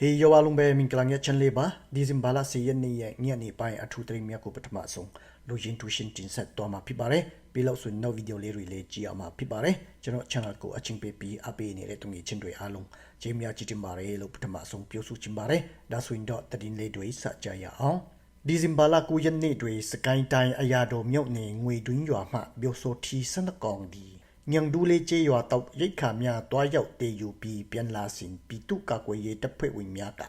ဟေးယောအားလုံးပဲမင်္ဂလာညချမ်းလေးပါဒီဇင်ဘာလ10ရက်နေ့ရဲ့ညနေပိုင်းအထူးသတင်းများကိုပထမဆုံးလူရင်းတူရှင်တင်ဆက်သွားမှာဖြစ်ပါတယ်ပြီးလို့ဆိုရင်နောက်ဗီဒီယိုလေးတွေလည်းကြည့်အောင်မှာဖြစ်ပါတယ်ကျွန်တော် channel ကိုအချင်းပေးပြီးအပေးနေတဲ့သူငယ်ချင်းတွေအားလုံးကျေးများကြည့်တင်ပါတယ်လို့ပထမဆုံးပြောဆိုချင်ပါတယ်ဒါဆိုရင်တော့သတင်းလေးတွေစကြရအောင်ဒီဇင်ဘာလ9ရက်နေ့တွင်စကိုင်းတိုင်းအရာတော်မြို့နယ်ငွေတွင်းရွာမှမြို့ဆိုထီစနကောင်ဒီ ညံဒူးလေးကျေးရွာတောက်ရိတ်ခါများတွားရောက်တည်ယူပြီးပြန်လာစဉ်ပြည်သူ့ကာကွယ်ရေးတပ်ဖွဲ့ဝင်များက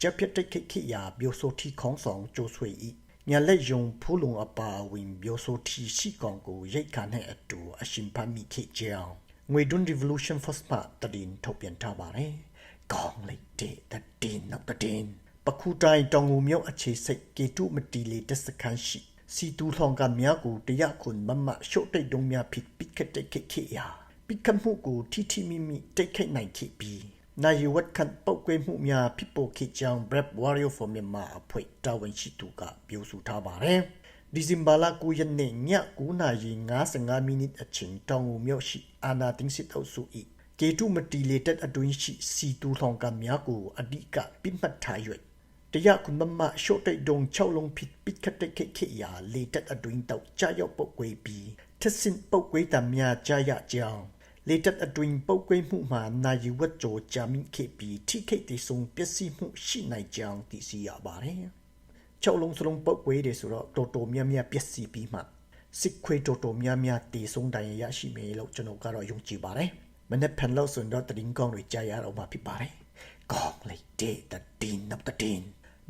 ကြက်ပြတ်တိတ်ခိခိရာမြို့ဆိုထီခေါင်းဆောင်ကျိုးဆွေ၏ညာလက်ယုံဖူးလုံအပါဝင်မြို့ဆိုထီရှိကောင်ကိုရိတ်ခါနဲ့အတူအရှင်ဖမ်းမိခိကြောင်းငွေတွန်း revolution first part တရင်ထုတ်ပြန်ထားပါတယ်ကောင်းလိုက်တဲ့တည်နောက်တည်ပခုတိုင်းတောင်ငူမြို့အခြေစိတ်ကေတုမတီလီတစခန်းရှိ စီတူထောင်ကများကိုတရခွန်မမရှုတ်တိတ်တုံးများဖြစ်ပိကတိတ်ခိခိယာပိကမှုကိုထိထိမိမိတိတ်ခိတ်နိုင်ခိပြီးနိုင်ဝတ်ခန့်ပုတ်ကွေးမှုများဖြစ်ပေါ်ခိကြောင်း Brave Warrior for Myanmar အဖွဲ့တာဝန်ရှိသူကပြောဆိုထားပါတယ်ဒီဇင်ဘာလ9ရက်နေ့ည9:55မိနစ်အချိန်တောင်ငူမြို့ရှိအာနာတင်းစစ်အုပ်စု၏ကေတုမတီလေတက်အတွင်းရှိစီတူထောင်ကများကိုအဓိကပြစ်မှတ်ထား၍ တရားကုမမရှုတ်တိတ်ဒုံ6လုံးဖြစ်ပိခတ်တိတ်ခိခိယာလေတက်အတွင်းတောက်ကြာရောက်ပုတ်ကွေးပြီးထစ်စင်ပုတ်ကွေးတများကြာရကြောင်းလေတက်အတွင်းပုတ်ကွေးမှုမှာနာယီဝတ်ကြောဂျာမင်ခိပြီးထိခိတ်တိဆုံပျက်စီးမှုရှိနိုင်ကြောင်းသိရှိရပါတယ်6လုံးစလုံးပုတ်ကွေးတယ်ဆိုတော့တော်တော်များများပျက်စီးပြီးမှစစ်ခွေးတော်တော်များများတည်ဆုံးတိုင်ရရှိမယ်လို့ကျွန်တော်ကတော့ယုံကြည်ပါတယ်မနေ့ဖန်လို့ဆိုတော့တရင်ကောင်းတွေကြာရတော့မှာဖြစ်ပါတယ်ကောင်းလိုက်တဲ့တည်နပ်တည်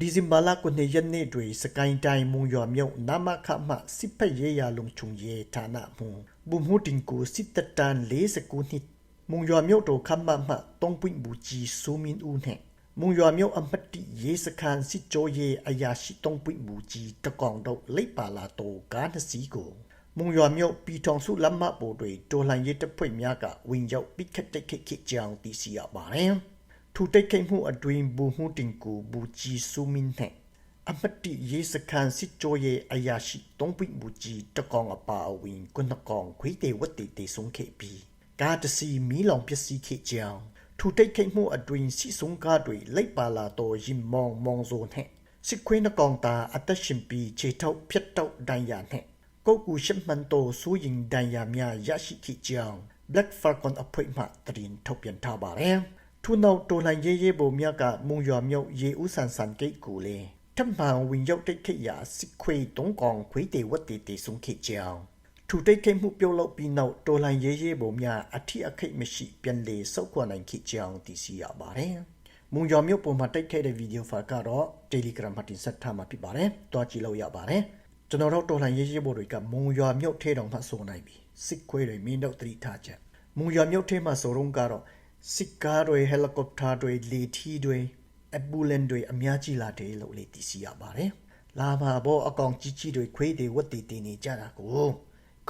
ဒီဇင်ဘာလ9ရက်နေ့တွင်စကိုင်းတိုင်းမုံရွာမြို့နမခမှစစ်ဖက်ရေးရလုံချုံရေးဌာနမှဘူမှုတင်ကိုစစ်တတန်49နှစ်မုံရွာမြို့တော်ခမ်းမမှတုံးပွင့်ဘူးကြီးစူမင်းဦးနဲ့မုံရွာမြို့အမတ်တီရေးစခန်းစစ်ကြောရေးအရာရှိတုံးပွင့်ဘူးကြီးတကောင်တော့လိပ်ပါလာတော့ကားတစ်စီးကိုမုံရွာမြို့ပြည်ထောင်စုလမ်းမပေါ်တွင်တော်လှန်ရေးတပ်ဖွဲ့များကဝင်ရောက်ပိခတ်တိုက်ခိုက်ခဲ့ကြောင်းသိရှိရပါတယ်။ ထူတိတ်ခိတ်မှုအတွင်ဘူမှုတင်ကိုဘူကြီးဆူမင်းနဲ့အမတိရေးစခန်းစစ်ကြောရဲ့အရာရှိတုံးပိဘူကြီးတကောင်အပါအဝင်ကွနကောင်ခွေးတေဝတ်တေတေဆုံးခဲ့ပြီးကားတစီမီးလောင်ပစ္စည်းခဲ့ကြောင်းထူတိတ်ခိတ်မှုအတွင်စီဆုံးကားတွေလိုက်ပါလာတော့ရင်မောင်မောင်စုံနဲ့စစ်ခွေးနကောင်တာအသက်ရှင်ပြီးခြေထောက်ဖြတ်တောက်ဒဏ်ရာနဲ့ကုတ်ကူရှစ်မှန်တော်စူးရင်ဒဏ်ရာများရရှိခဲ့ကြောင်း Black Falcon အဖွဲ့မှတရင်ထုတ်ပြန်ထားပါတယ်။ ထုနောက်တော်လှန်ရေးရေးပုံမြတ်ကမုံရွာမြို့ရေဦးဆန်ဆန်ဂိတ်ကိုလေထပ်မံဝင်ရောက်တိတ်ခိရာစစ်ခွေတုံးကောင်ခွေးတေဝတ်တေတေဆုံးခိကြောင်ထူတိတ်ခိမှုပြုတ်လောက်ပြီးနောက်တော်လှန်ရေးရေးပုံမြအထီအခိတ်မရှိပြန်လေစောက်ခွန်နိုင်ခိကြောင်တည်စီရပါတယ်မုံရွာမြို့ပုံမှာတိတ်ခဲ့တဲ့ဗီဒီယိုဖိုင်ကတော့ Telegram မှာတင်ဆက်ထားမှာဖြစ်ပါတယ်။တွားကြည့်လို့ရပါတယ်။ကျွန်တော်တို့တော်လှန်ရေးရေးပုံတွေကမုံရွာမြို့ထဲတောင်မှဆိုနိုင်ပြီ။စစ်ခွေးတွေမင်းတို့တတိထားချက်။မုံရွာမြို့ထဲမှာဆိုတော့ကတော့ စစ်ကားတွေဟယ်လီကော်ပတာတွေလေထီတွေအဘူလန်တွေအများကြီးလာတယ်လို့လေသိရှိရပါတယ်။လာမှာဘောအကောင်ကြီးကြီးတွေခွေးတွေဝတ်တည်တည်နေကြတာကို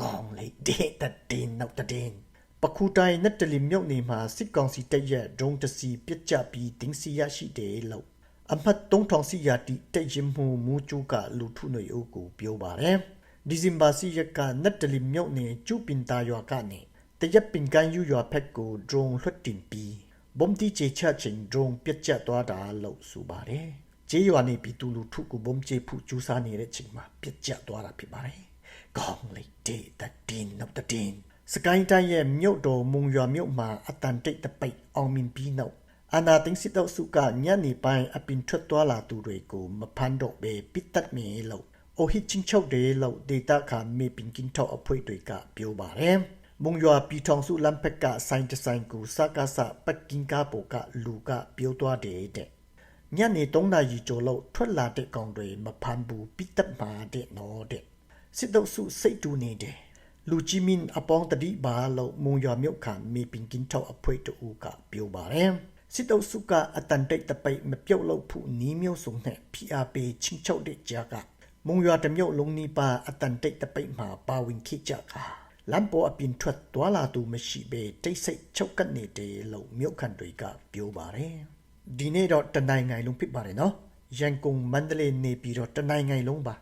ကောင်းလေတဲ့တတင်းနောက်တတင်းပခုတိုင်းနဲ့တလီမြုပ်နေမှာစစ်ကောင်စီတက်ရက်ဒုံတစီပြစ်ကြပြီးတင်းစီရရှိတယ်လို့အမှတ်3000စီရတီတက်ရင်မှုမူကျူကလူထုနေအုပ်ကိုပြောပါတယ်။ဒီဇင်ဘာစီရက်ကနဲ့တလီမြုပ်နေကျူပင်တာရွာကနေ တရက်ပင်ကန်ယူရွာဖက်ကို drone လွှတ်တင်ပြီးဘုံတီချေချချင်း drone ပြတ်ကျသွားတာလို့ဆိုပါတယ်။ကျေးရွာနေပြည်သူလူထုကိုဘုံချေဖူကျူးစားနေတဲ့ချိန်မှာပြတ်ကျသွားတာဖြစ်ပါတယ်။ကောင်းလေတဲ့တတင်းနောက်တတင်းစကိုင်းတိုင်းရဲ့မြို့တော်မုံရွာမြို့မှာအတန်တိတ်တပိတ်အောင်မြင်ပြီးနောက်အနာတင်းစစ်တော့စုကညနေပိုင်းအပင်ထွက်သွားလာသူတွေကိုမဖမ်းတော့ပဲပစ်တတ်မင်းလို့အိုဟစ်ချင်းချုပ်တယ်လို့ဒေတာခါမေပင်ကင်းထောက်အဖွဲ့တွေကပြောပါတယ်။ မုံရွာပြည်ထောင်စုလမ်းဖက်ကဆိုင်တဆိုင်ကိုစကားစပက်ကင်ကားပေါ်ကလူကပြောသွားတယ်တဲ့ညနေ3နာရီကျော်လောက်ထွက်လာတဲ့ကောင်တွေမဖမ်းဘူးပိတက်မာတဲ့နော်တဲ့စစ်တုပ်စုစိတ်တူနေတယ်လူကြီးမင်းအပေါင်းတတိပါလို့မုံရွာမြို့ခံမေပင်ကင်းထောက်အဖွဲ့တူကပြောပါတယ်စစ်တုပ်စုကအတန်တိတ်တပိတ်မပြုတ်လို့ဖူနီးမျိုးစုံနဲ့ PRP ချင်းချုပ်တဲ့ကြားကမုံရွာတမြို့လုံးနီးပါအတန်တိတ်တပိတ်မှာပါဝင်ခိကြကား လမ်းပေါ်အပြင်ထွက်သွားလာသူမရှိဘဲတိတ်ဆိတ်ချုပ်ကပ်နေတယ်လို့မြို့ခံတွေကပြောပါတယ်ဒီနေ့တော့တနိုင်ငံလုံးဖြစ်ပါတယ်နော်ရန်ကုန်မန္တလေးနေပြီးတော့တနိုင်ငံလုံးပါ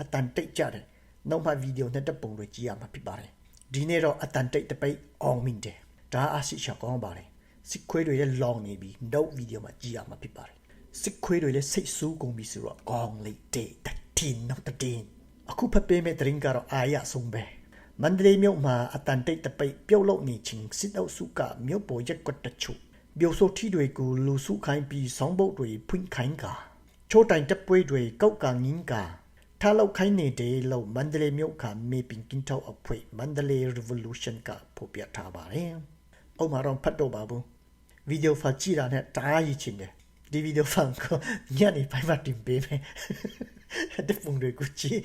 အတန်တိတ်ကြတယ်နောက်မှဗီဒီယိုနဲ့တပ်ပုံတွေကြည့်ရမှာဖြစ်ပါတယ်ဒီနေ့တော့အတန်တိတ်တပိတ်အောင်မြင်တယ်ဒါအရှိချောင်းကောင်းပါတယ်စစ်ခွေးတွေလည်းလောင်နေပြီနောက်ဗီဒီယိုမှာကြည့်ရမှာဖြစ်ပါတယ်စစ်ခွေးတွေလည်းစိတ်ဆူးကုန်ပြီဆိုတော့ကောင်းလိုက်တဲ့တတင်နောက်တတင်အခုဖတ်ပေးမယ့်သတင်းကတော့အာရဆုံးပဲ မန္တလေးမြို့မှာအတန်တိတ်တပိတ်ပြုတ်လုနေချင်းစစ်အုပ်စုကမြို့ပေါ်ရက်ကွက်တချို့ပြိုဆိုထီတွေကိုလူစုခိုင်းပြီးဆောင်းပုတ်တွေဖွင့်ခိုင်းကာချိုးတိုင်တပ်ပွဲတွေကောက်ကငင်းကာထားလောက်ခိုင်းနေတယ်လို့မန္တလေးမြို့ကမေပင်ကင်းထောက်အဖွဲ့မန္တလေး revolution ကဖော်ပြထားပါတယ်။အုံမှာတော့ဖတ်တော့ပါဘူး။ဗီဒီယိုဖတ်ကြည့်တာနဲ့တအားရည်ချင်တယ်။ဒီဗီဒီယိုဖန်ကိုညနေပိုင်းမှာတင်ပေးမယ်။ တဲ့ပုံတွေကိုကြည့်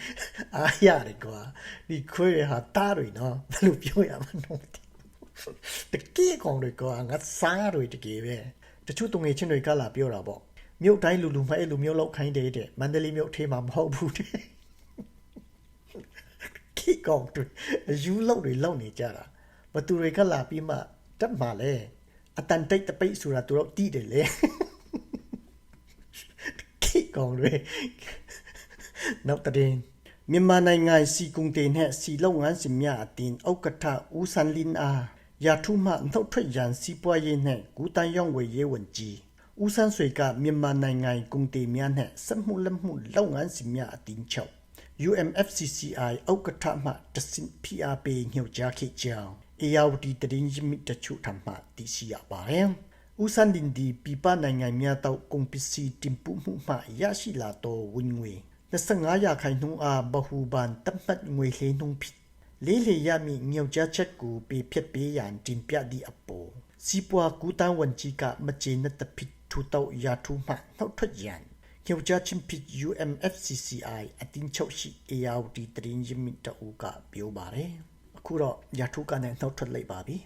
အားရတယ်ကွာ။ဒီခွေးရဟာတားတွေနော်ဘယ်လိုပြောရမလဲမသိဘူး။တကယ်ကောင်တွေကငါစားတွေတကယ်ပဲ။တချို့တုံငယ်ချင်းတွေကလာပြောတာပေါ့။မြို့တိုင်းလူလူမအဲ့လိုမျိုးလောက်ခိုင်းတယ်တဲ့မန္တလေးမြို့ထဲမှာမဟုတ်ဘူးတဲ့ခိကောင်တွေအယူလောက်တွေလောက်နေကြတာဘသူတွေကလာပြီးမှတက်မှာလဲအတန်တိတ်တပိတ်ဆိုတာသူတို့တီးတယ်လေခိကောင်တွေ နောက်တဲ့မြန်မာနိုင်ငံစီကုံတင်နဲ့စီလုံငန်းစင်မြအတင်ဥက္ကဋ္ဌဦးစန်လင်းအားရာထူးမှနှုတ်ထွက်ရန်စီပွားရေးနဲ့ကူတန်ရောင်းဝယ်ရေးဝန်ကြီးဦးစန်းဆွေကမြန်မာနိုင်ငံကုန်တင်များနဲ့စက်မှုလက်မှုလုပ်ငန်းစင်များအတင်ချုပ် UMFCCI ဥက္ကဋ္ဌမှတစင် PRP ညွှန်ကြားခဲ့ကြောင်းအေယာဝတီတရင်ရမိတချို့ထမှသိရှိရပါတယ်။ဦးစန်ဒင်ဒီပြပနိုင်ငံများတော့ကုန်ပစ္စည်းတင်ပို့မှုမှရရှိလာသောဝင်ငွေ 25ရာခိုင်နှုန်းအားဘဟုဘန်တတ်မှတ်ငွေလှေနှုန်းဖြစ်လေးလေရမည်ညွှန်ကြားချက်ကိုပြဖြစ်ပေးရန်တင်ပြသည့်အပေါ်စီပွားကူတန်းဝန်ကြီးကမကျေနပ်သဖြင့်ထူတော့ရာထူးမှနှုတ်ထွက်ရန်ကျောက်ကြချင်းဖြစ် UMFCCI အတင်းချုပ်ရှိ ARD တရင်ရမီတူကပြောပါတယ်အခုတော့ရထုကနေနှုတ်ထွက်လိုက်ပါပြီ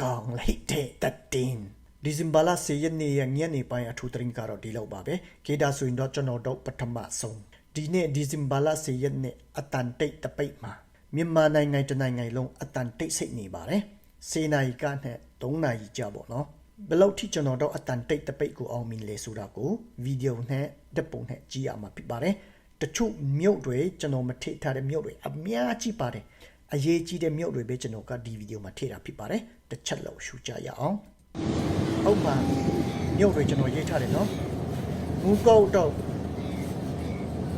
ကောင်းလိုက်တဲ့တတင်ဒီဇင်ဘာလ10ရက်နေ့ရက်ညနေပိုင်းအထူးတရင်ကတော့ဒီလောက်ပါပဲကေဒါဆိုရင်တော့ကျွန်တော်တို့ပထမဆုံး ဒီနေ့ဒီဇင်ဘာလ10ရက်နေ့အတန်တိတ်တပိတ်မှာမြန်မာနိုင်ငံတနိုင်ငံလုံးအတန်တိတ်စိတ်နေပါတယ်10နာရီကနဲ့3နာရီကြာပေါ့နော်ဘယ်လောက်ထိကျွန်တော်တို့အတန်တိတ်တပိတ်ကိုအောင်မြင်လဲဆိုတာကိုဗီဒီယိုနဲ့ဓာတ်ပုံနဲ့ကြည့်ရမှာဖြစ်ပါတယ်တချို့မြုပ်တွေကျွန်တော်မထိထားတဲ့မြုပ်တွေအများကြီးပါတယ်အရေးကြီးတဲ့မြုပ်တွေပဲကျွန်တော်ကဒီဗီဒီယိုမှာထည့်တာဖြစ်ပါတယ်တစ်ချက်လောက်ရှုကြရအောင်ဟုတ်ပါမြုပ်တွေကျွန်တော်ရေးထားတယ်နော်ဘူးကောက်တော့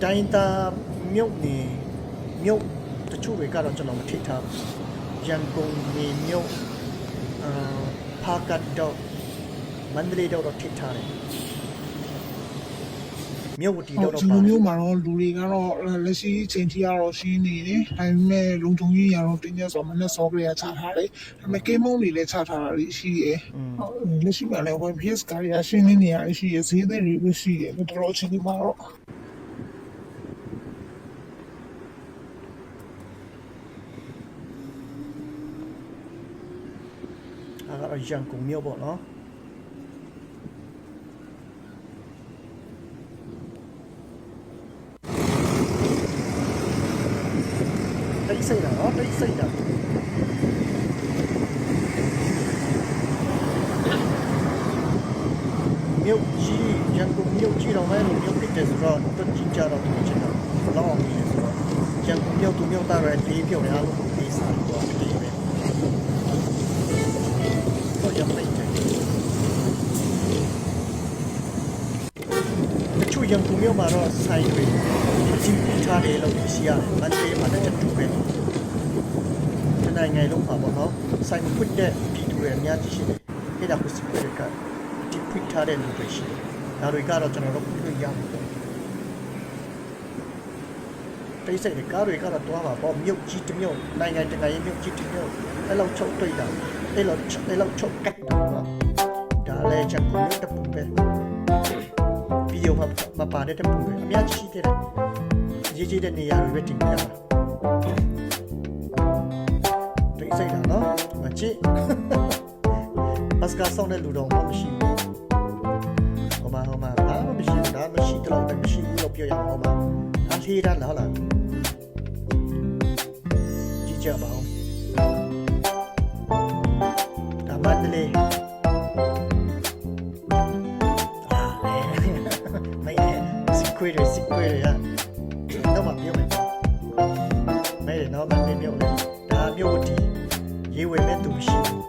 တိုင်းတာမြုပ်နေမြုပ်တချို့တွေကတော့ကျွန်တော်မထိထားဘူးရန်ကုန်နေမြုပ်အာဖာကတ်တော့မန္တလေးတော့ထိထားတယ်မြို့ဝတီဟုတော့တ်တော့ဒီပါလိုမျိုးမှာတော့လူတွေကတော့လက်ရှိအချိန်ထိကတော့ရှင်းနေတယ်ဒါပေမဲ့လုံခြုံရေးရတော့တင်းကျပ်ဆိုမနဲ့ဆော့ကရချထားတယ်ဒါပေမဲ့ကေမုန်းတွေလည်းချထားတာရှိတယ်ဟုတ်လက်ရှိမှာလည်း web PS ကရရှင်းနေနေရရှိရဈေးတွေပဲရှိတယ်တော်တော်ချင်းဒီမှာတော့ အဲ့ဒါရန်ကုန်မြို့ပေါ့နော်တိတ်ဆိတ်တာနော်တိတ်ဆိတ်တာမြို့ကြီးရန်ကုန်မြို့ကြီးတော့မဲလို့မြို့ဖြစ်တယ်ဆိုတော့တက်ကြီးကြတော့ဒီချက်တော့ဘလောက်အောင်လဲဆိုတော့ရန်ကုန်မြို့သူမြို့သားတွေလေးပြုတ်နေအားလုံးကိုပေးစားတော့ဒီပဲ တော့ရမယ်တချို့ရန်ကုန်မြို့မှာတော့ဆိုင်တွေအကြီးကြီးထားတယ်လို့ရှိရတယ်မန္တလေးမှာလည်းတူပဲတနိုင်ငံလုံးမှာပေါ့နော်ဆိုင်ဖွင့်တဲ့ပြည်သူတွေအများကြီးရှိတယ်အဲ့ဒါကိုစစ်ပွဲတွေကဒီဖွင့်ထားတဲ့လူတွေရှိတယ်ဒါတွေကတော့ကျွန်တော်တို့ပြလို့ရမှာပေါ့ တိတ်ဆိတ်တဲ့ကားတွေကတော့တွားမှာပေါ့မြုပ်ကြီးတစ်မြုပ်နိုင်ငံတကာရဲ့မြုပ်ကြီးတစ်မြုပ်အဲ့လောက်ချုပ်တွေ့တာအဲ့လောက်အဲ့လောက်ချုပ်ကတ်တာနော်ဒါလည်းချက်ကိုတပူပဲဗီဒီယိုမှာမပါတဲ့တပူပဲအများကြီးရှိသေးတယ်ရေးကြီးတဲ့နေရာတွေပဲတင်ပြတာတိတ်ဆိတ်တာနော်မချစ်ပတ်စကာဆောင်းတဲ့လူတော်မှမရှိဘူးဟိုမှာဟိုမှာဘာမှမရှိဘူးဒါမရှိတော့တမရှိဘူးလို့ပြောရအောင်ဟိုမှာအသေးတာလားလားကြည့် ကြပါဦးဒါမန္တလေးအာမဲစကွေရစကွေရတော့မပြောမယ်မဲတော့မန္တလေးမြို့လေဒါမြို့ဝတီရေးဝယ်မဲ့သူမရှိဘူး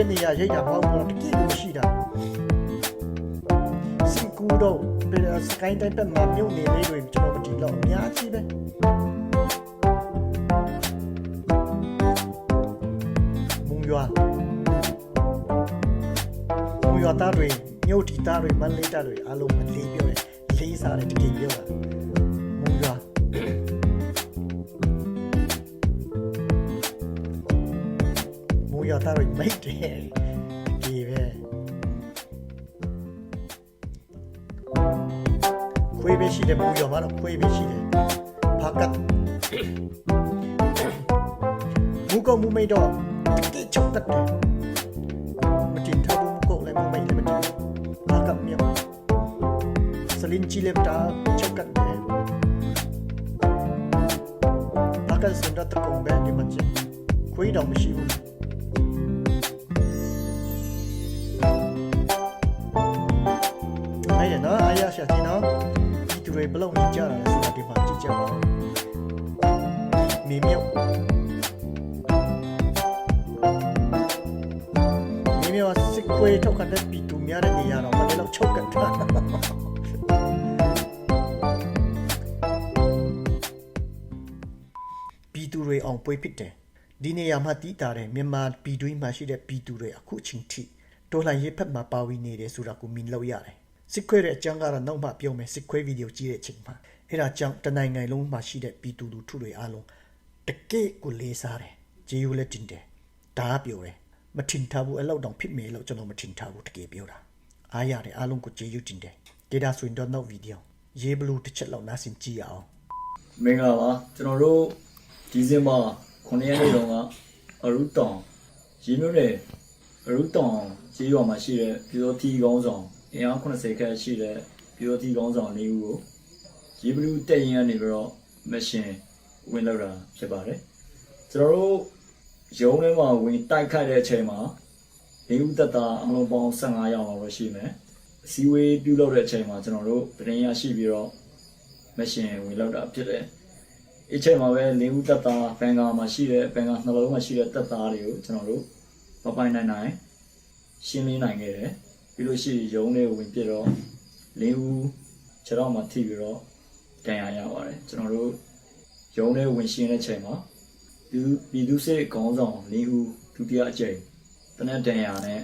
တဲ့နေရာရိတ်တာမဟုတ်ဘူးတကယ်ကိုရှိတာစီကူတော့ပြည်စကိုင်းတိုင်းပတ်မှာမြုပ်နေလေးတွေကျွန်တော်မကြည့်တော့အများကြီးပဲမုံရွာမုံရွာသားတွေမြို့တီသားတွေမန္တလေးသားတွေအားလုံးမလေးပြောတယ်လေးစားတယ်တကယ်ပြောတာ မိတ်တယ်ဒီပဲခွေးပဲရှိတယ်မူရမှာတော့ခွေးပဲရှိတယ်ဖာကတ်မူကမူမိတ်တော့တိချုံတက်တယ်မတင်ထားဘူးမူကလည်းမူမိတ်လည်းမတင်ဖာကတ်မြောက်စလင်ချီလက်တာချုပ်ကတ်တယ်ဖာကတ်စင်တော့တကုံပဲဒီမှာချင်းခွေးတော့မရှိဘူး နော်အားရရှာတင်နော်ဒီသူတွေဘလုံးနေကြတာလဲဆိုတာဒီမှာကြည့်ကြပါဦးမြေမြုပ်မြေမြုပ်စစ်ခွေးထောက်တဲ့ပီတူများတဲ့နေရာတော့မတည်းလောက်ချုပ်ကတ်တာပီတူတွေအောင်ပွေးဖြစ်တယ်ဒီနေရာမှာတည်တာတဲ့မြန်မာပီတွင်းမှာရှိတဲ့ပီတူတွေအခုချိန်ထိတော်လှန်ရေးဖက်မှာပါဝင်နေတယ်ဆိုတာကိုမြင်လို့ရတယ် စစ်ခွဲတဲ့အကြောင်းကတော့နောက်မှပြောမယ်စစ်ခွဲဗီဒီယိုကြည့်တဲ့အချိန်မှာအဲ့ဒါကြောင့်တနိုင်ငံလုံးမှာရှိတဲ့ပြည်သူလူထုတွေအားလုံးတကယ့်ကိုလေးစားတယ်ဂျေယူလည်းတင်တယ်ဒါကပြောတယ်မထင်ထားဘူးအဲ့လောက်တောင်ဖြစ်မယ်လို့ကျွန်တော်မထင်ထားဘူးတကယ်ပြောတာအားရတယ်အားလုံးကိုဂျေယူတင်တယ်ဒေတာဆိုရင်တော့နောက်ဗီဒီယိုရေးဘလူးတစ်ချက်လောက်နားဆင်ကြည့်ရအောင်မင်္ဂလာပါကျွန်တော်တို့ဒီဇင်ဘာ9ရက်နေ့တုန်းကအရုတောင်ရေမြို့နယ်အရုတောင်ခြေရွာမှာရှိတဲ့ပြည်တော်တီကောင်းဆောင် အင်အား80ခန့်ရှိတဲ့ပြည်တော်တီကောင်းဆောင်၄ဦးကိုရေဘလူးတက်ရင်ကနေပြီးတော့မရှင်ဝင်လောက်တာဖြစ်ပါတယ်ကျွန်တော်တို့ရုံးထဲမှာဝင်တိုက်ခိုက်တဲ့အချိန်မှာ၄ဦးတက်တာအလုံးပေါင်း15ယောက်လောက်ရှိမယ်အစည်းအဝေးပြုလုပ်တဲ့အချိန်မှာကျွန်တော်တို့တင်ရရှိပြီးတော့မရှင်ဝင်လောက်တာဖြစ်တယ်။အချိန်မှာပဲလင်းဦးတက်သားဘန်ကာမှာရှိတဲ့ဘန်ကာနှလုံးမှာရှိတဲ့တက်သားတွေကိုကျွန်တော်တို့ပပိုင်နိုင်နိုင်ရှင်းလင်းနိုင်ခဲ့တယ်။ ပြီးလို့ရှိရင်ရုံးလေးကိုဝင်ပြတော့လင်းဦးခြေတော်မှာထိပြီးတော့တန်ရာရပါတယ်။ကျွန်တော်တို့ရုံးလေးဝင်ရှင်းတဲ့ချိန်မှာဒီပြည်သူစစ်ခေါင်းဆောင်လင်းဦးဒုတိယအကြိမ်တနက်တန်ရာနဲ့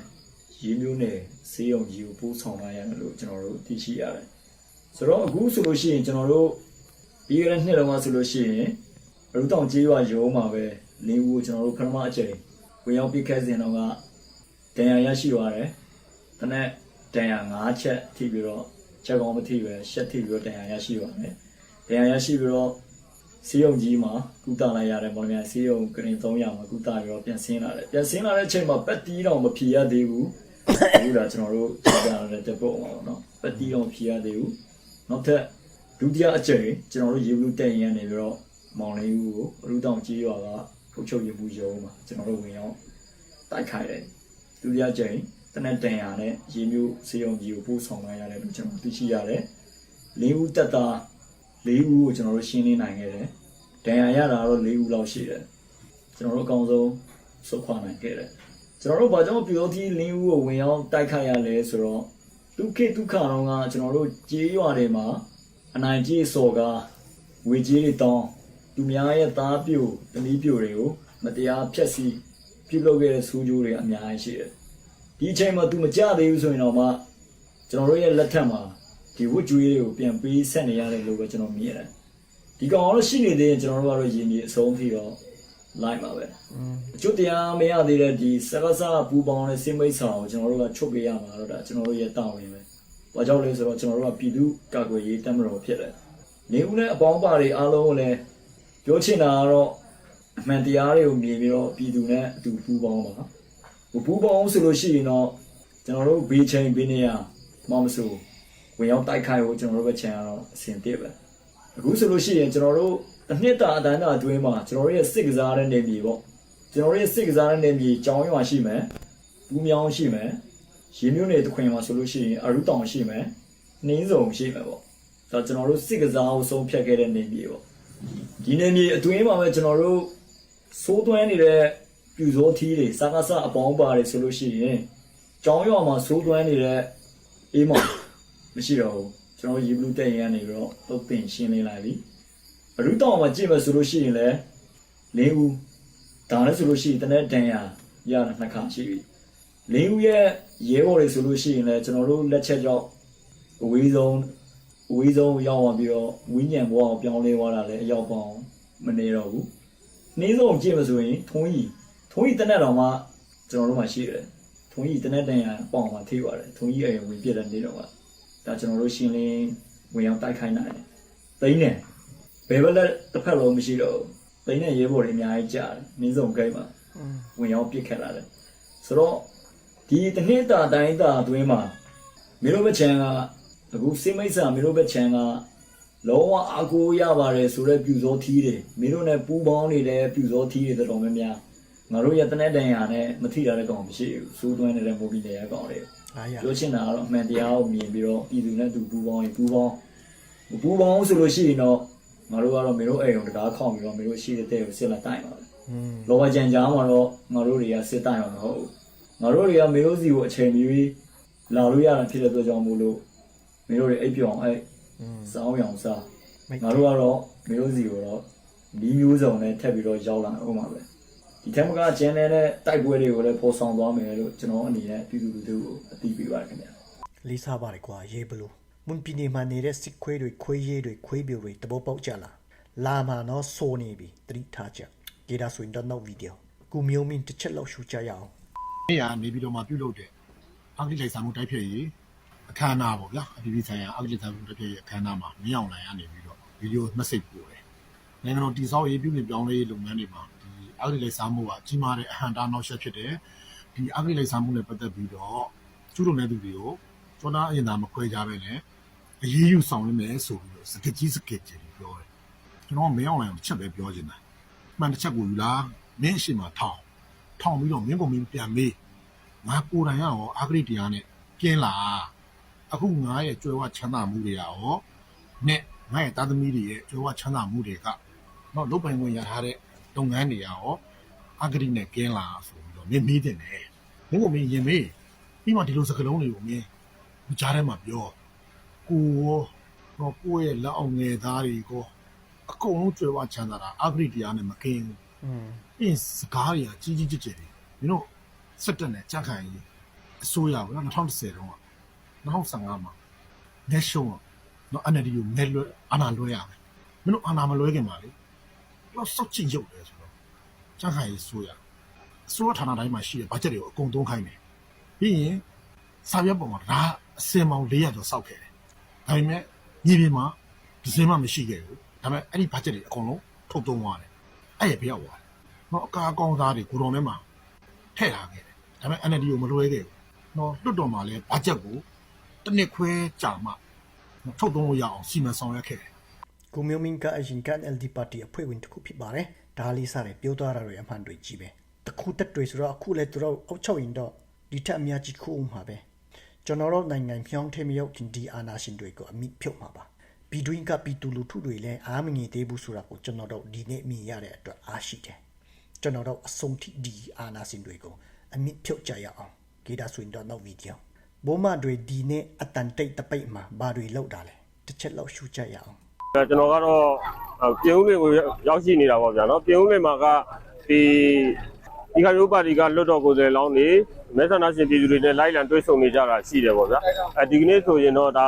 ရေမျိုးနယ်စေးုံကြီးကိုပို့ဆောင်လာရတယ်လို့ကျွန်တော်တို့သိရှိရတယ်။ဆိုတော့အခုဆိုလို့ရှိရင်ကျွန်တော်တို့ပြီးခဲ့တဲ့နှစ်လုံးကဆိုလို့ရှိရင်အရုတောင်ကျေးရွာရုံးမှာပဲလင်းဦးကိုကျွန်တော်တို့ပထမအချိန်ဝင်ရောက်ပြီးခဲ့စဉ်တော့ကတန်ရာရရှိသွားတယ်။ တနက်တန်ရာ၅ချက်ထိပြီးတော့ချက်ကောင်းမထိပဲရှက်ထိပြီးတော့တန်ရာရရှိသွားတယ်။တန်ရာရရှိပြီးတော့စီယုံကြီးမှာကုသလိုက်ရတယ်မော်လမြိုင်စီယုံကရင်300မှာကုသပြီးတော့ပြန်ဆင်းလာတယ်။ပြန်ဆင်းလာတဲ့အချိန်မှာပတ်တီးတော့မဖြေရသေးဘူး။အခုဒါကျွန်တော်တို့ကြာကြတဲ့တက်ဖို့အောင်ပါတော့။ပတ်တီးတော့မဖြေရသေးဘူး။နောက်ထပ်ဒုတိယအကြိမ်ကျွန်တော်တို့ရေဘူးတက်ရင်ရနေပြီးတော့မောင်လေးဦးကိုအလူတောင်ကြီးရွာကထုတ်ချုပ်ရေဘူးရုံးမှာကျွန်တော်တို့ဝင်ရောက်တိုက်ခိုက်တယ်ဒုတိယအကြိမ် တနက်တန်ရာနဲ့ရေမျိုးစေယုံကြီးကိုပို့ဆောင်လာရတယ်လို့ကျွန်တော်သိရှိရတယ်လေးဦးတက်တာလေးဦးကိုကျွန်တော်တို့ရှင်းလင်းနိုင်ခဲ့တယ်ဒဏ်ရာရတာတော့လေးဦးလောက်ရှိတယ်ကျွန်တော်တို့အကောင်းဆုံးဆုတ်ခွာနိုင်ခဲ့တယ်ကျွန်တော်တို့ဘာကြောင့်ပြိုတီလေးဦးကိုဝင်ရောက်တိုက်ခိုက်ရလဲဆိုတော့ဒုက္ခဒုက္ခတော့ကကျွန်တော်တို့ကြေးရွာတွေမှာအနိုင်ကြီးစော်ကဝေကြီးတွေတောင်းသူများရဲ့သားပြိုတနည်းပြိုတွေကိုမတရားဖျက်ဆီးပြုလုပ်ခဲ့တဲ့စူးကြိုးတွေအများကြီးရှိတယ်။ ဒီအချိန်မှာ तू မကြသေးဘူးဆိုရင်တော့မှကျွန်တော်တို့ရဲ့လက်ထက်မှာဒီဝတ်ကြွေးတွေကိုပြန်ပေးဆက်နေရတယ်လို့ပဲကျွန်တော်မြင်ရတယ်။ဒီကောင်တော့ရှိနေသေးရင်ကျွန်တော်တို့ကတော့ယဉ်ကျေးအဆုံးထိတော့လိုက်ပါပဲ။အကျွတ်တရားမရသေးတဲ့ဒီစကားစားပူပေါင်းတဲ့စိမိတ်ဆောင်ကိုကျွန်တော်တို့ကချုပ်ပေးရမှာတော့ဒါကျွန်တော်တို့ရဲ့တာဝန်ပဲ။ဘာကြောင့်လဲဆိုတော့ကျွန်တော်တို့ကပြည်သူကာကွယ်ရေးတပ်မတော်ဖြစ်တယ်။နေဦးနဲ့အပေါင်းပါတွေအားလုံးကိုလည်းပြောချင်တာကတော့အမှန်တရားတွေကိုမြင်ပြီးတော့ပြည်သူနဲ့အတူပူပေါင်းပါ။ ဟိုပူပေါင်းဆိုလို့ရှိရင်တော့ကျွန်တော်တို့ဘေးချိန်ဘေးနေရမမဆိုဝင်ရောက်တိုက်ခိုက်ဖို့ကျွန်တော်တို့ပဲချင်ရတော့အဆင်ပြေပဲ။အခုဆိုလို့ရှိရင်ကျွန်တော်တို့တစ်နှစ်တာအတန်းတာအတွင်းမှာကျွန်တော်တို့ရဲ့စစ်ကစားတဲ့နေမြေပေါ့ကျွန်တော်တို့ရဲ့စစ်ကစားတဲ့နေမြေကြောင်းရွာရှိမယ်ပူးမြောင်းရှိမယ်ရေမျိုးနယ်တစ်ခွင်မှာဆိုလို့ရှိရင်အရုတောင်ရှိမယ်နှင်းစုံရှိမယ်ပေါ့ဒါကျွန်တော်တို့စစ်ကစားကိုဆုံးဖြတ်ခဲ့တဲ့နေမြေပေါ့ဒီနေမြေအတွင်းမှာပဲကျွန်တော်တို့စိုးသွမ်းနေတဲ့ ပြူစောထီးတွေစားကစားအပေါင်းပါတယ်ဆိုလို့ရှိရင်ကြောင်းရွာမှာစိုးသွမ်းနေတဲ့အေးမောင်မရှိတော့ဘူးကျွန်တော်ရေဘလူးတက်ရင်ကနေပြီးတော့တုတ်ပင်ရှင်းနေလိုက်ပြီအရူတောင်မှာကြည့်မယ်ဆိုလို့ရှိရင်လည်းလင်းဦးဒါလည်းဆိုလို့ရှိရင်တနေ့တန်ရရတာနှစ်ခါရှိပြီလင်းဦးရဲ့ရဲဘော်တွေဆိုလို့ရှိရင်လည်းကျွန်တော်တို့လက်ချက်ကြောင့်အဝေးဆုံးအဝေးဆုံးရောက်သွားပြီးတော့ဝင်းညံဘဝကိုပြောင်းလဲသွားတာလည်းအရောက်ပေါင်းမနေတော့ဘူးနှင်းဆုံးကြည့်မဆိုရင်ထုံးကြီးထုံး ကြီးတနက်တော်မှကျွန်တော်တို့မှရှိတယ်ထုံးကြီးတနက်တန်ရပေါင်မှထိပါတယ်ထုံးကြီးအရင်ဝင်ပြတဲ့နေတော့ကဒါကျွန်တော်တို့ရှင်းလင်းဝင်အောင်တိုက်ခိုင်းနိုင်တယ်သိန်းနဲ့ဘယ်ဘက်လက်တစ်ဖက်လုံးမရှိတော့ဘူးသိန်းနဲ့ရဲဘော်တွေအများကြီးကြားတယ်နှင်းဆုံးဂိတ်မှာဝင်အောင်ပြစ်ခတ်လာတယ်ဆိုတော့ဒီတနစ်တာတိုင်းတာအတွင်းမှာမင်းတို့ဘက်ချန်ကအခုစိမိတ်ဆာမင်းတို့ဘက်ချန်ကလုံးဝအကူရပါတယ်ဆိုတော့ပြူစောသီးတွေမင်းတို့နဲ့ပူးပေါင်းနေတဲ့ပြူစောသီးတွေတော်တော်များများ ငါတို့ရတနဲ့တန်ရာနဲ့မထိတာတဲ့ကောင်မရှိဘူးစူးတွင်းနေတဲ့မိုးပြီးနေရကောင်တွေအားရပြောချင်တာကတော့အမှန်တရားကိုမြင်ပြီးတော့ပြည်သူနဲ့သူပူးပေါင်းရင်ပူးပေါင်းပူးပေါင်းဆိုလို့ရှိရင်တော့ငါတို့ကတော့မင်းတို့အိမ်ကိုတကားခေါင်ပြီးတော့မင်းတို့ရှိတဲ့တဲ့ကိုစစ်လာတိုင်ပါပဲလောဘကြံကြားမှာတော့ငါတို့တွေကစစ်တိုင်အောင်မဟုတ်ဘူးငါတို့တွေကမင်းတို့စီကိုအချိန်မီပြီးလာလို့ရတာဖြစ်တဲ့အတွက်ကြောင့်မို့လို့မင်းတို့တွေအိပ်ပြောင်းအိပ်စောင်းရောင်စားငါတို့ကတော့မင်းတို့စီကိုတော့ဒီမျိုးစုံနဲ့ထပ်ပြီးတော့ရောက်လာအောင်ပါပဲ ဒီထက်မကကျန်တဲ့တိုက်ပွဲတွေကိုလည်းပေါ်ဆောင်သွားမယ်လို့ကျွန်တော်အနေနဲ့ပြည်သူလူထုကိုအသိပေးပါတယ်ခင်ဗျာလေးစားပါတယ်ကွာရေဘလူးမွန်ပြည်နယ်မှာနေတဲ့စစ်ခွေးတွေခွေးရေးတွေခွေးပြိုတွေတဘောပေါက်ကြလားလာမှာတော့စိုးနေပြီသတိထားကြကြည့်ဒါဆိုရင်တော့နောက်ဗီဒီယိုကူမျိုးမင်းတစ်ချက်လောက်ရှူကြရအောင်နေ့ကနေပြီးတော့မှပြုတ်လုပ်တဲ့အဂတိလိုက်စားမှုတိုက်ဖျက်ရေးအခမ်းအနားပေါ့ဗျာအပြည်ပြည်ဆိုင်ရာအဂတိလိုက်စားမှုတိုက်ဖျက်ရေးအခမ်းအနားမှာမြင်းအောင်လိုင်ကနေပြီးတော့ဗီဒီယိုနှစ်စိတ်ပို့တယ်။နိုင်ငံတော်တည်ဆောက်ရေးပြုပြင်ပြောင်းလဲရေးလုပ်ငန်းတွေမှာဒီ အဂတိလိုက်စားမှုကကြီးမားတဲ့အဟံတာနောက်ဆက်ဖြစ်တယ်။ဒီအဂတိလိုက်စားမှုနဲ့ပတ်သက်ပြီးတော့ကျူးလွန်တဲ့သူတွေကိုကျောနာအရင်သာမခွဲကြပဲနဲ့အရေးယူဆောင်ရမယ်ဆိုပြီးတော့စကကြီးစကကြီးပြောတယ်။ကျွန်တော်ကမင်းအောင်လိုင်ကိုတစ်ချက်ပဲပြောချင်တာ။မှန်တစ်ချက်ကိုယူလားမင်းအရှိမထောင်ထောင်ပြီးတော့မင်းကမင်းပြန်မေးငါကိုယ်တိုင်ကရောအာဂရိတရားနဲ့ကျင်းလာအခုငါရဲ့ကြွယ်ဝချမ်းသာမှုတွေကရောနဲ့ငါရဲ့သားသမီးတွေရဲ့ကြွယ်ဝချမ်းသာမှုတွေကတော့လုတ်ပိုင်ခွင့်ရထားတဲ့ လုပ်ငန်းတွေရောအာဂရိနဲ့ကျင်းလာဆိုပြီးတော့မင်းမေးတင်တယ်မင်းကမင်းရင်မေးပြီးမှဒီလိုစကားလုံးတွေကိုမင်းဒီကြားထဲမှာပြောကိုရောတော့ကိုယ့်ရဲ့လက်အောင်ငယ်သားတွေကိုအကုန်လုံးကြွယ်ဝချမ်းသာတာအာဂရိတရားနဲ့မကင်းဘူးอืมပြီးရင်စကားတွေကကြီးကြီးကျယ်ကျယ်တွေမင်းတို့စက်တက်နဲ့ကြက်ခံရေးအစိုးရကနော်2010တုန်းက2015မှာ national နော် NLD ကိုမဲလွဲအာဏာလွဲရမယ်မင်းတို့အာဏာမလွဲခင်ပါလေ တော့စောက်ချင်ရုပ်တယ်ဆိုတော့ကြက်ခံရေးအစိုးရအစိုးရဌာနတိုင်းမှာရှိတဲ့ဘတ်ဂျက်တွေကိုအကုန်သုံးခိုင်းတယ်ပြီးရင်စာရွက်ပေါ်မှာဒါအစင်ပေါင်း400ကျော်စောက်ခဲ့တယ်ဒါပေမဲ့ညီပြင်မှာဒီစင်မှမရှိခဲ့ဘူးဒါပေမဲ့အဲ့ဒီဘတ်ဂျက်တွေအကုန်လုံးထုတ်သုံးသွားတယ်အဲ့ရပြောက်သွားတယ်နော်အကာအကောင်သားတွေကိုတော်ထဲမှာထည့်ထားခဲ့တယ်ဒါပေမဲ့ NLD ကိုမလွှဲခဲ့ဘူးနော်လွတ်တော်မှာလည်းဘတ်ဂျက်ကိုတစ်နှစ်ခွဲကြာမှနော်ထုတ်သုံးလို့ရအောင်စီမံဆောင်ရွက်ခဲ့တယ် ကူမျိုးမင်းကအရင်က LD party အဖွဲ့ဝင်တစ်ခုဖြစ်ပါတယ်ဒါလေးစားတယ်ပြောသွားတာတွေအမှန်တွေကြီးပဲတခုတက်တွေဆိုတော့အခုလဲသူတို့အောက်ချုပ်ရင်တော့ဒီထက်အများကြီးခုအောင်မှာပဲကျွန်တော်တို့နိုင်ငံဖြောင်းထဲမရောက်ခင်ဒီအာနာရှင်တွေကိုအမိဖြုတ်မှာပါပြည်တွင်းကပြည်သူလူထုတွေလည်းအားမငယ်သေးဘူးဆိုတာကိုကျွန်တော်တို့ဒီနေ့မြင်ရတဲ့အတွက်အားရှိတယ်ကျွန်တော်တို့အဆုံးထိဒီအာနာရှင်တွေကိုအမိဖြုတ်ကြရအောင်ဂေဒါဆိုရင်တော့နောက်ဗီဒီယိုဘိုးမတွေဒီနေ့အတန်တိတ်တပိတ်မှာဘာတွေလောက်တာလဲတစ်ချက်လောက်ရှူကြရအောင်အဲ ကျွန်တော်ကတော့အဲပြင်ဦးလင်ကိုရောက်ရှိနေတာပေါ့ဗျာနော်ပြင်ဦးလင်မှာကဒီဒီခါရိုးပါတီကလွတ်တော်ကိုယ်စားလှယ်လောင်းနေမဲဆန္ဒရှင်ပြည်သူတွေနဲ့လိုက်လံတွေ့ဆုံနေကြတာရှိတယ်ပေါ့ဗျာအဲဒီကနေ့ဆိုရင်တော့ဒါ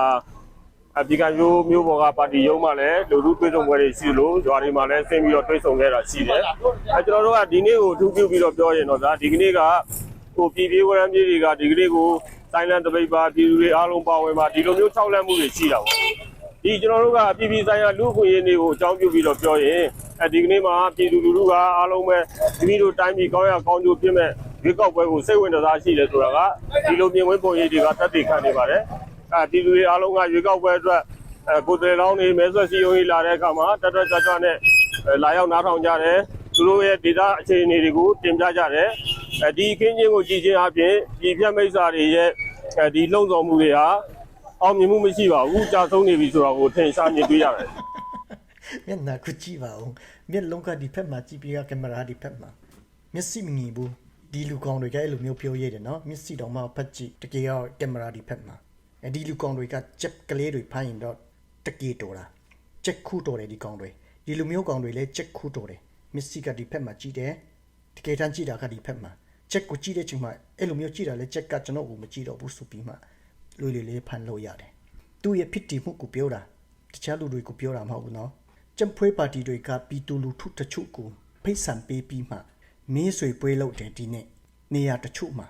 အဒီကရိုးမျိုးပေါ်ကပါတီရုံးမှလည်းလူလူတွေ့ဆုံပွဲတွေရှိလို့ဂျွာတွေမှာလည်းဆင်းပြီးတော့တွေ့ဆုံခဲ့တာရှိတယ်အဲကျွန်တော်တို့ကဒီနေ့ကိုအထူးပြုပြီးတော့ပြောရင်တော့ဒါဒီကနေ့ကဟိုပြည်ပြေးဝရမ်းပြည်တွေကဒီကနေ့ကိုတိုင်းလန်တပိတ်ပါပြည်သူတွေအားလုံးပါဝင်ပါဒီလိုမျိုး၆လက်မှုတွေရှိတာပေါ့ ဒီကျွန်တော်တို့ကပြည်ပြည်ဆိုင်ရာလူ့အခွင့်အရေးတွေကိုအကြောင်းပြုပြီးတော့ပြောရင်အဲဒီကနေ့မှာပြည်သူလူထုကအားလုံးပဲဒီလို တို့တိုင်းပြည်ကောင်းရကောင်းကျိုးပြည့်မဲ့ရွေးကောက်ပွဲကိုစိတ်ဝင်စားရှိတယ်ဆိုတာကဒီလိုမြင်ဝဲပုံရိပ်တွေကသက်သေခံနေပါတယ်အဲပြည်သူတွေအားလုံးကရွေးကောက်ပွဲအတွက်အဲကိုယ်တိုင်လောင်းနေမဲဆွက်စီယုံကြီးလာတဲ့အခါမှာတက်တက်ကြွကြွနဲ့အဲလာရောက်နားထောင်ကြတယ်သူတို့ရဲ့ဒေတာအခြေအနေတွေကိုတင်ပြကြတယ်အဲဒီအခင်းချင်းကိုကြည်ချင်းအပြင်ပြည်ပြမိတ်စာတွေရဲ့အဲဒီလုံဆောင်မှုတွေဟာ အောင်မြင်မှုမရှိပါဘူးကြာဆုံးနေပြီဆိုတော့ကိုထင်ရှားမြင်တွေ့ရတယ်မျက်နှာခုကြည့်ပါဦးမျက်လုံးကဒီဖက်မှာကြည့်ပြီးကကင်မရာဒီဖက်မှာမျက်စိမငီဘူးဒီလူကောင်တွေကအဲ့လိုမျိုးပြောရတယ်နော်မျက်စိတော့မှဖတ်ကြည့်တကယ်ရောကင်မရာဒီဖက်မှာအဲ့ဒီလူကောင်တွေကချက်ကလေးတွေဖိုင်းရင်တော့တကယ်တော်တာချက်ခုတော်တယ်ဒီကောင်တွေဒီလူမျိုးကောင်တွေလည်းချက်ခုတော်တယ်မျက်စိကဒီဖက်မှာကြည့်တယ်တကယ်တမ်းကြည့်တာကဒီဖက်မှာချက်ကိုကြည့်တဲ့ချိန်မှာအဲ့လိုမျိုးကြည့်တာလဲချက်ကကျွန်တော်ကိုမကြည့်တော့ဘူးဆိုပြီးမှ လူလေးလေးဖန်လို့ရတယ်သူ့ရဲ့ဖြစ်တည်မှုကိုပြောတာတခြားလူတွေကိုပြောတာမဟုတ်ဘူးနော်ကျမ်ဖွေးပါတီတွေကပြည်သူလူထုတချို့ကိုဖိတ်ဆန်ပေးပြီးမှမင်းဆွေပွဲလုပ်တယ်ဒီနေ့နေရာတချို့မှာ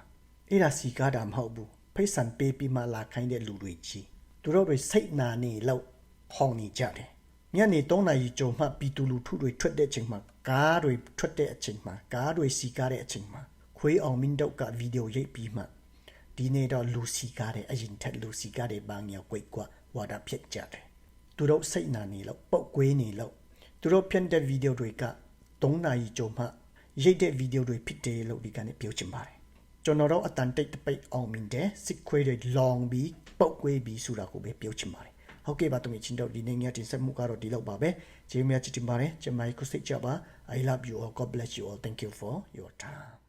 အဲ့ဒါစီကားတာမဟုတ်ဘူးဖိတ်ဆန်ပေးပြီးမှလာခိုင်းတဲ့လူတွေကြီးသူတို့တွေစိတ်နာနေလို့ဟောင်းနေကြတယ်ညနေ3နာရီကျော်မှပြည်သူလူထုတွေထွက်တဲ့အချိန်မှာကားတွေထွက်တဲ့အချိန်မှာကားတွေစီကားတဲ့အချိန်မှာခွေးအောင်မင်းတို့ကဗီဒီယိုရိပ်ပြီးမှ ဒီနေ့တော့လူစီကားတဲ့အရင်ထက်လူစီကားတဲ့ဘန်းရောက်ကွိတ်ကွာဝါဒဖြစ်ကြတယ်သူတို့စိတ်နာနေလို့ပုတ်ကွေးနေလို့သူတို့ဖြန့်တဲ့ဗီဒီယိုတွေက3နာရီကျော်မှရိတ်တဲ့ဗီဒီယိုတွေဖြစ်တယ်လို့ဒီကနေ့ပြောချင်ပါတယ်ကျွန်တော်တို့အတန်တိတ်တပိတ်အောင်မြင်တယ်စစ်ခွေးတွေလောင်ပြီးပုတ်ကွေးပြီးဆိုတာကိုပဲပြောချင်ပါတယ်ဟုတ်ကဲ့ပါသူမချင်းတို့ဒီနေ့ညတင်ဆက်မှုကတော့ဒီလောက်ပါပဲကျေးဇူးများချစ်တင်ပါတယ်ကျမကြီးကိုစိတ်ကြပါ I love you all God bless you all thank you for your time